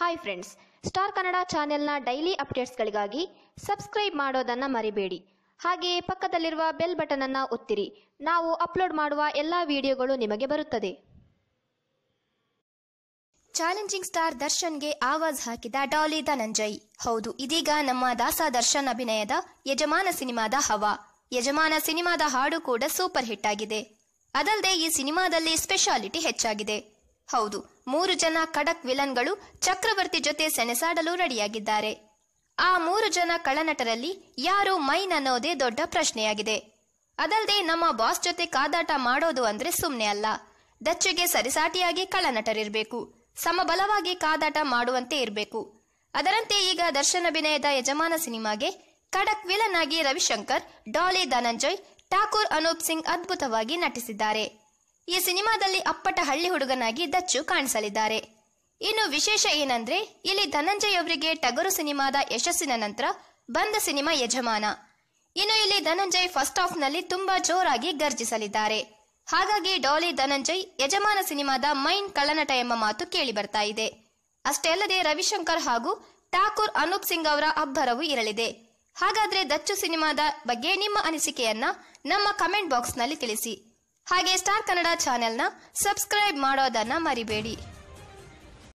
Hi friends star Kannada ಚಾನೆಲ್ನ daily ಅಪ್ಡೇಟ್ಸ್ಗಳಿಗಾಗಿ subscribe ಮಾಡೋದನ್ನು ಮರಿಬೇಡಿ. ಹಾಗೆಯೇ ಪಕ್ಕದಲ್ಲಿರುವ ಬೆಲ್ ಬಟನ್ ಅನ್ನು ಒತ್ತಿರಿ. ನಾವು ಅಪ್ಲೋಡ್ ಮಾಡುವ ಎಲ್ಲ ವಿಡಿಯೋಗಳು ನಿಮಗೆ ಬರುತ್ತದೆ. ಚಾಲೆಂಜಿಂಗ್ ಸ್ಟಾರ್ ದರ್ಶನ್ಗೆ ಆವಾಜ್ ಹಾಕಿದ ಡಾಲಿ ಧನಂಜಯ್. ಹೌದು, ಇದೀಗ ನಮ್ಮ ದಾಸ ದರ್ಶನ್ ಅಭಿನಯದ ಯಜಮಾನ ಸಿನಿಮಾದ ಹವಾ. ಯಜಮಾನ ಸಿನಿಮಾದ ಹಾಡು ಕೂಡ ಸೂಪರ್ ಹಿಟ್ ಆಗಿದೆ. ಅದಲ್ಲದೆ ಈ ಸಿನಿಮಾದಲ್ಲಿ ಸ್ಪೆಷಾಲಿಟಿ ಹೆಚ್ಚಾಗಿದೆ. ಹೌದು, ಮೂರು ಜನ ಖಡಕ್ ವಿಲನ್ಗಳು ಚಕ್ರವರ್ತಿ ಜೊತೆ ಸೆಣಸಾಡಲು ರೆಡಿಯಾಗಿದ್ದಾರೆ. ಆ ಮೂರು ಜನ ಕಳನಟರಲ್ಲಿ ಯಾರು ಮೈನ್ ಅನ್ನೋದೇ ದೊಡ್ಡ ಪ್ರಶ್ನೆಯಾಗಿದೆ. ಅದಲ್ಲದೆ ನಮ್ಮ ಬಾಸ್ ಜೊತೆ ಕಾದಾಟ ಮಾಡೋದು ಅಂದ್ರೆ ಸುಮ್ನೆ ಅಲ್ಲ. ದಚ್ಚೆಗೆ ಸರಿಸಾಟಿಯಾಗಿ ಕಳನಟರಿರಬೇಕು ಸಮಬಲವಾಗಿ ಕಾದಾಟ ಮಾಡುವಂತೆ ಇರಬೇಕು. ಅದರಂತೆ ಈಗ ದರ್ಶನ್ ಅಭಿನಯದ ಯಜಮಾನ ಸಿನಿಮಾಗೆ ಖಡಕ್ ವಿಲನ್ ಆಗಿ ರವಿಶಂಕರ್, ಡಾಲಿ ಧನಂಜಯ್, ಠಾಕೂರ್ ಅನೂಪ್ ಸಿಂಗ್ ಅದ್ಭುತವಾಗಿ ನಟಿಸಿದ್ದಾರೆ. ಈ ಸಿನಿಮಾದಲ್ಲಿ ಅಪ್ಪಟ ಹಳ್ಳಿ ಹುಡುಗನಾಗಿ ದಚ್ಚು ಕಾಣಿಸಲಿದ್ದಾರೆ. ಇನ್ನು ವಿಶೇಷ ಏನಂದ್ರೆ, ಇಲ್ಲಿ ಧನಂಜಯ್ ಅವರಿಗೆ ಟಗರು ಸಿನಿಮಾದ ಯಶಸ್ಸಿನ ನಂತರ ಬಂದ ಸಿನಿಮಾ ಯಜಮಾನ. ಇನ್ನು ಇಲ್ಲಿ ಧನಂಜಯ್ ಫಸ್ಟ್ ಹಾಫ್ನಲ್ಲಿ ತುಂಬಾ ಜೋರಾಗಿ ಗರ್ಜಿಸಲಿದ್ದಾರೆ ಹಾಗಾಗಿ ಡಾಲಿ ಧನಂಜಯ್ ಯಜಮಾನ ಸಿನಿಮಾದ ಮೈನ್ ಕಳ್ಳನಟ ಎಂಬ ಮಾತು ಕೇಳಿ ಬರ್ತಾ ಇದೆ. ಅಷ್ಟೇ ಅಲ್ಲದೆ ರವಿಶಂಕರ್ ಹಾಗೂ ಠಾಕೂರ್ ಅನೂಪ್ ಸಿಂಗ್ ಅವರ ಅಬ್ಬರವೂ ಇರಲಿದೆ. ಹಾಗಾದ್ರೆ ದಚ್ಚು ಸಿನಿಮಾದ ಬಗ್ಗೆ ನಿಮ್ಮ ಅನಿಸಿಕೆಯನ್ನ ನಮ್ಮ ಕಮೆಂಟ್ ಬಾಕ್ಸ್ನಲ್ಲಿ ತಿಳಿಸಿ. ಹಾಗೆ ಸ್ಟಾರ್ ಕನ್ನಡ ಚಾನೆಲ್ನ ಸಬ್ಸ್ಕ್ರೈಬ್ ಮಾಡೋದನ್ನ ಮರಿಬೇಡಿ.